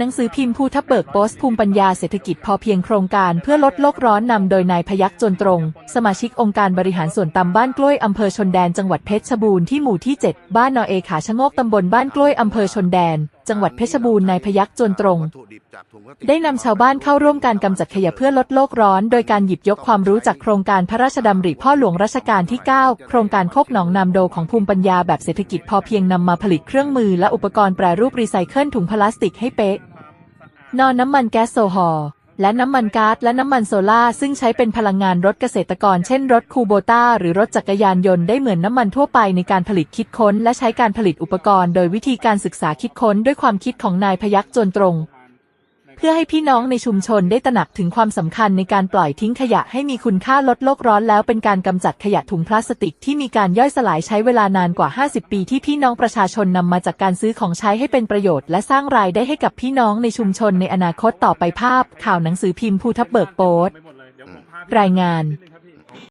หนังสือพิมพ์ภูทับเบิกโพสต์ภูมิปัญญาเศรษฐกิจพอเพียงโครงการเพื่อลดโลกร้อนนำโดยนายพยักจนตรง สมาชิกองค์การบริหารส่วนตำบ้านกล้วยอำเภอชนแดนจังหวัดเพชรบูรณ์ที่หมู่ที่ 7 บ้านนอเอขาชะโงกตำบลบ้านกล้วยอำเภอชนแดน จังหวัดเพชรบูรณ์นายพยักจนตรง ได้นำชาวบ้านเข้าร่วมการกำจัดขยะเพื่อลดโลกร้อน โดยการหยิบยกความรู้จากโครงการพระราชดำริพ่อหลวงรัชกาลที่ 9 โครงการโคกหนองนามโดของภูมิปัญญาแบบเศรษฐกิจพอเพียงนำมาผลิตเครื่องมือและอุปกรณ์แปรรูปรีไซเคิลถุงพลาสติกให้เป๊ะ นอนน้ำมันแก๊สโซฮอลและน้ำมันก๊าซและน้ำมันโซล่าซึ่งใช้เป็นพลังงานรถเกษตรกรเช่นรถคูโบต้าหรือรถจักรยานยนต์ได้เหมือนน้ำมันทั่วไปในการผลิตคิดค้น และใช้การผลิตอุปกรณ์ โดยวิธีการศึกษาคิดค้นด้วยความคิดของนายพยักจนตรง เพื่อให้พี่น้องในชุมชนได้ตระหนักถึงความสำคัญในการปล่อยทิ้งขยะให้มีคุณค่าลดโลกร้อนแล้วเป็นการกำจัดขยะถุงพลาสติกที่มีการย่อยสลายใช้เวลานานกว่า 50 ปีที่พี่น้องประชาชนนำมาจากการซื้อของใช้ให้เป็นประโยชน์และสร้างรายได้ให้กับพี่น้องในชุมชนในอนาคตต่อไปภาพ ข่าวหนังสือพิมพ์ภูทับเบิกโพสต์รายงาน